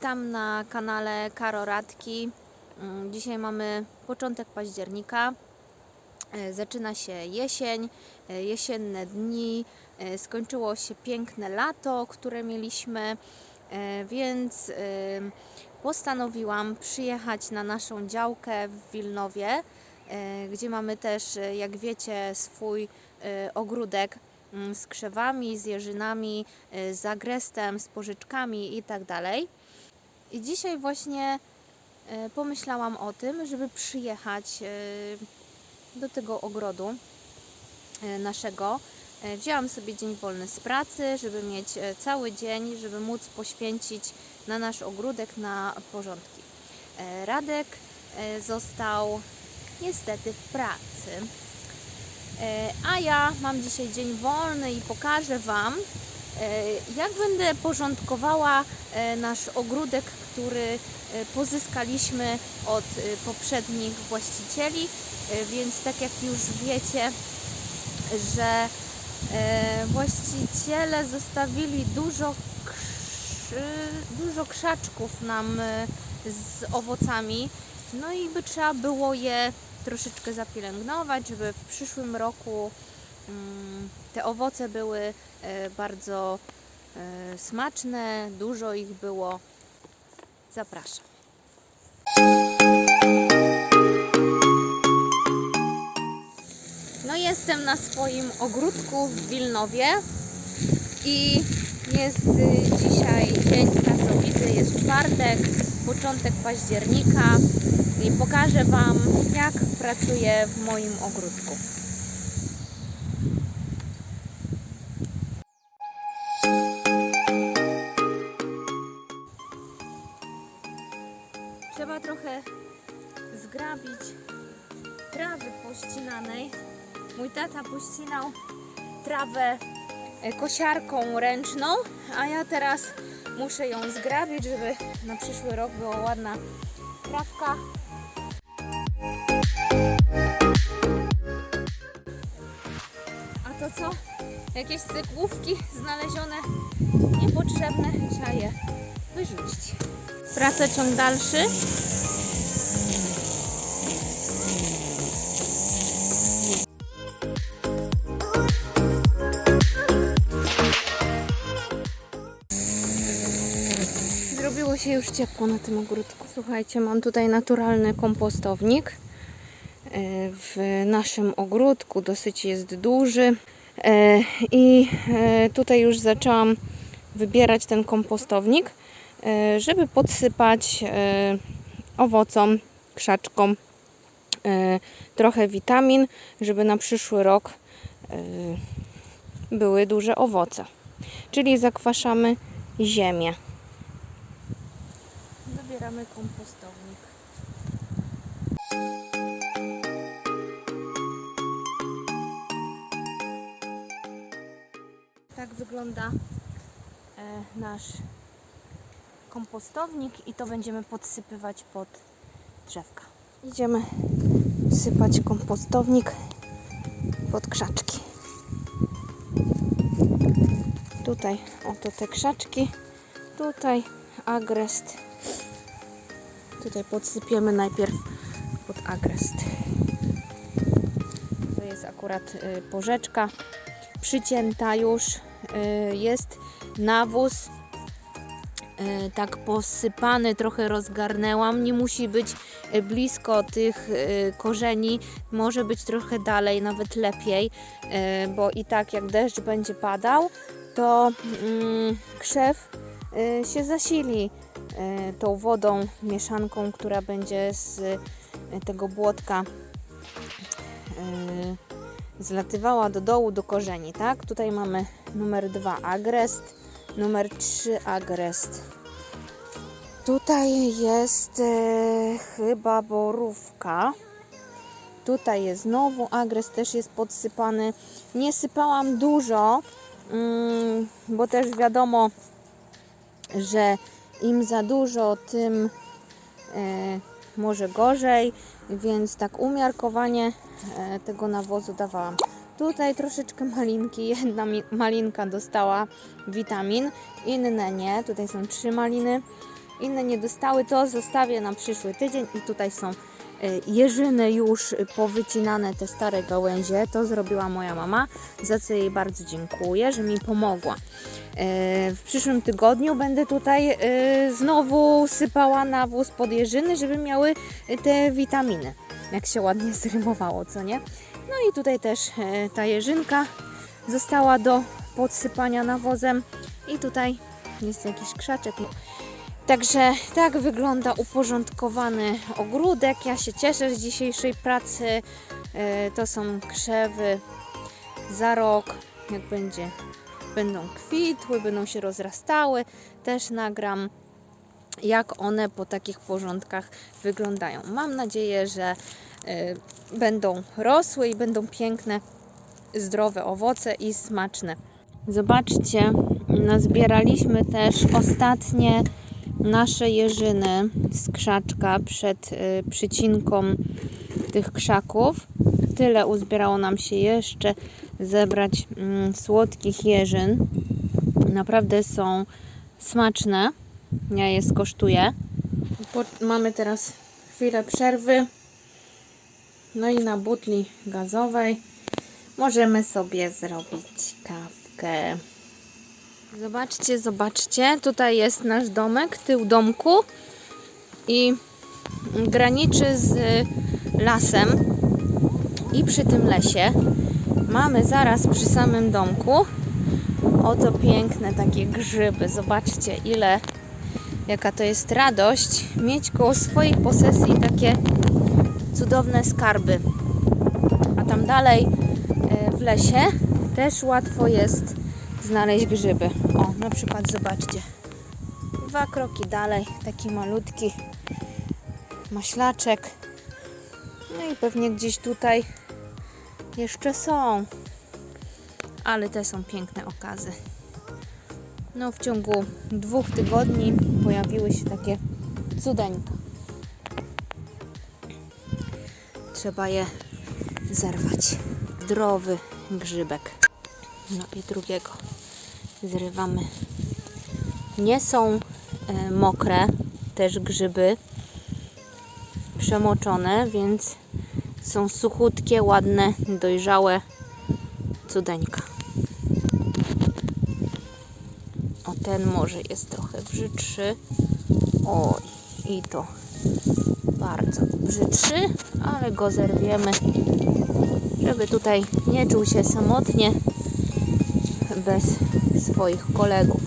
Witam na kanale Karo Radki. Mm, Dzisiaj mamy początek października. E, Zaczyna się jesień, e, jesienne dni. e, Skończyło się piękne lato, które mieliśmy, więc postanowiłam przyjechać na naszą działkę w Wilnowie, gdzie mamy też, jak wiecie, swój ogródek mm, z krzewami, z jeżynami, z agrestem, z pożyczkami i tak. I dzisiaj właśnie e, pomyślałam o tym, żeby przyjechać e, do tego ogrodu e, naszego. Wzięłam sobie dzień wolny z pracy, żeby mieć cały dzień, żeby móc poświęcić na nasz ogródek, na porządki. Radek został niestety w pracy. A ja mam dzisiaj dzień wolny i pokażę Wam, jak będę porządkowała e, nasz ogródek, który e, pozyskaliśmy od e, poprzednich właścicieli. E, Więc tak jak już wiecie, że e, właściciele zostawili dużo, krzy, dużo krzaczków nam e, z owocami. No i by trzeba było je troszeczkę zapielęgnować, żeby w przyszłym roku te owoce były e, bardzo e, smaczne, dużo ich było. Zapraszam. No jestem na swoim ogródku w Wilnowie i jest y, dzisiaj dzień pracowity, jest czwartek, początek października i pokażę Wam jak pracuję w moim ogródku. Trzeba trochę zgrabić trawy pościnanej. Mój tata pościnał trawę e, kosiarką ręczną, a ja teraz muszę ją zgrabić, żeby na przyszły rok była ładna trawka. A to co? Jakieś cykłówki znalezione niepotrzebne, trzeba je wyrzucić. Praca ciąg dalszy. Zrobiło się już ciepło na tym ogródku. Słuchajcie, mam tutaj naturalny kompostownik. e, W naszym ogródku dosyć jest duży. E, I e, tutaj już zaczęłam wybierać ten kompostownik, żeby podsypać e, owocom, krzaczkom e, trochę witamin, żeby na przyszły rok e, były duże owoce. Czyli zakwaszamy ziemię. Zabieramy kompostownik. Tak wygląda e, nasz kompostownik i to będziemy podsypywać pod drzewka. Idziemy sypać kompostownik pod krzaczki. Tutaj oto te krzaczki, tutaj agrest. Tutaj podsypiemy najpierw pod agrest. To jest akurat y, porzeczka przycięta już. Y, Jest nawóz tak posypany, trochę rozgarnęłam. Nie musi być y, blisko tych y, korzeni, może być trochę dalej, nawet lepiej, bo i tak jak deszcz będzie padał, to mm, krzew się zasili tą wodą, mieszanką, która będzie z tego błotka zlatywała do dołu, do korzeni, tak? Tutaj mamy numer 2 agrest, numer 3 agrest. Tutaj jest e, chyba borówka. Tutaj jest znowu agrest, też jest podsypany. Nie sypałam dużo, mm, bo też wiadomo, że im za dużo, tym e, może gorzej, więc tak umiarkowanie e, tego nawozu dawałam. Tutaj troszeczkę malinki, jedna malinka dostała witamin, inne nie. Tutaj są trzy maliny. inne nie dostały, to zostawię na przyszły tydzień i tutaj są e, jeżyny już powycinane, te stare gałęzie, to zrobiła moja mama, za co jej bardzo dziękuję, że mi pomogła. E, W przyszłym tygodniu będę tutaj e, znowu sypała nawóz pod jeżyny, żeby miały te witaminy, jak się ładnie zrymowało, co nie? No i tutaj też e, ta jeżynka została do podsypania nawozem i tutaj jest jakiś krzaczek. Także tak wygląda uporządkowany ogródek. Ja się cieszę z dzisiejszej pracy. E, To są krzewy za rok, jak będzie, będą kwitły, będą się rozrastały. Też nagram, jak one po takich porządkach wyglądają. Mam nadzieję, że będą rosły i będą piękne, zdrowe owoce i smaczne. Zobaczcie, nazbieraliśmy też ostatnie nasze jeżyny z krzaczka przed y, przycinką tych krzaków. Tyle uzbierało nam się jeszcze zebrać mm, słodkich jeżyn. Naprawdę są smaczne. Ja je skosztuję. Po, mamy teraz chwilę przerwy. No i na butli gazowej możemy sobie zrobić kawkę. Zobaczcie, zobaczcie. Tutaj jest nasz domek, tył domku i graniczy z lasem. I przy tym lesie mamy zaraz przy samym domku oto piękne takie grzyby. Zobaczcie, ile jaka to jest radość mieć koło swojej posesji takie cudowne skarby. A tam dalej e, w lesie też łatwo jest znaleźć grzyby. O, na przykład zobaczcie. Dwa kroki dalej, taki malutki maślaczek. No i pewnie gdzieś tutaj jeszcze są. Ale te są piękne okazy. No w ciągu dwóch tygodni pojawiły się takie cudeńka. Trzeba je zerwać. Zdrowy grzybek. No i drugiego zrywamy. Nie są e, mokre też grzyby przemoczone, więc są suchutkie, ładne, dojrzałe cudeńka. O ten może jest trochę brzydszy. Oj, i to bardzo brzydszy, ale go zerwiemy, żeby tutaj nie czuł się samotnie bez swoich kolegów.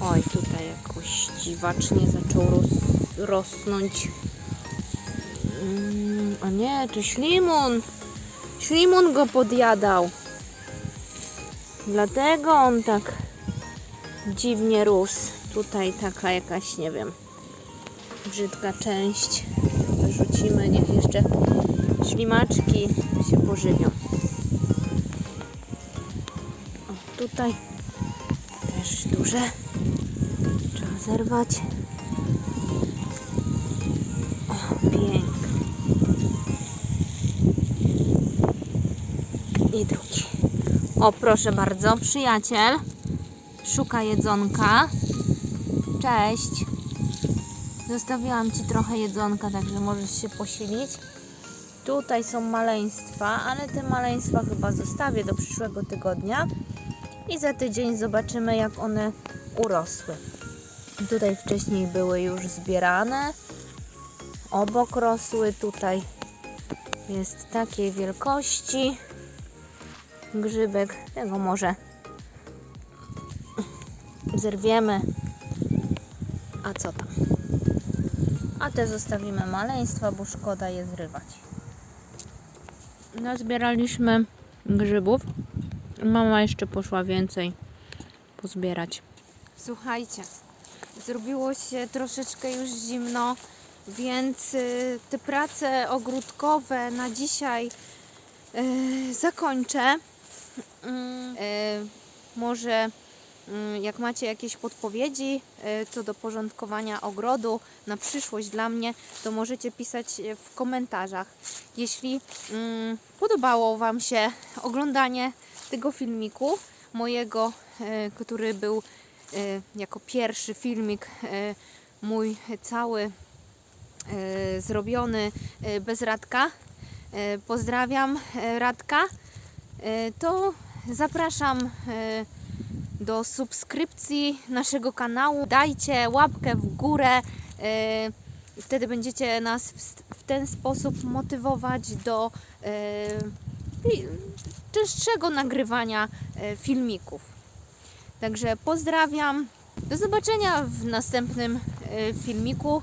Oj, tutaj jakoś dziwacznie zaczął ros rosnąć. Mm, a nie, to ślimun. Ślimun go podjadał. Dlatego on tak dziwnie rósł. Tutaj taka jakaś, nie wiem, brzydka część. Wyrzucimy, niech jeszcze ślimaczki się pożywią. O, tutaj też duże. Trzeba zerwać. O, pięknie. I drugi. O, proszę bardzo, przyjaciel szuka jedzonka. Cześć. Zostawiłam Ci trochę jedzonka, także możesz się posilić. Tutaj są maleństwa, ale te maleństwa chyba zostawię do przyszłego tygodnia. I za tydzień zobaczymy, jak one urosły. Tutaj wcześniej były już zbierane. Obok rosły. Tutaj jest takiej wielkości grzybek. Tego może zerwiemy. A co tam? A te zostawimy maleństwa, bo szkoda je zrywać. Nazbieraliśmy grzybów. Mama jeszcze poszła więcej pozbierać. Słuchajcie, zrobiło się troszeczkę już zimno, więc y, te prace ogródkowe na dzisiaj y, zakończę. Mm, y, może Jak macie jakieś podpowiedzi e, co do porządkowania ogrodu na przyszłość dla mnie, to możecie pisać e, w komentarzach. Jeśli mm, podobało Wam się oglądanie tego filmiku, mojego, który był jako pierwszy filmik mój cały zrobiony bez Radka. Pozdrawiam Radka. To zapraszam do subskrypcji naszego kanału. Dajcie łapkę w górę. i Wtedy będziecie nas w, w ten sposób motywować do pi- częstszego nagrywania e, filmików. Także pozdrawiam. Do zobaczenia w następnym e, filmiku.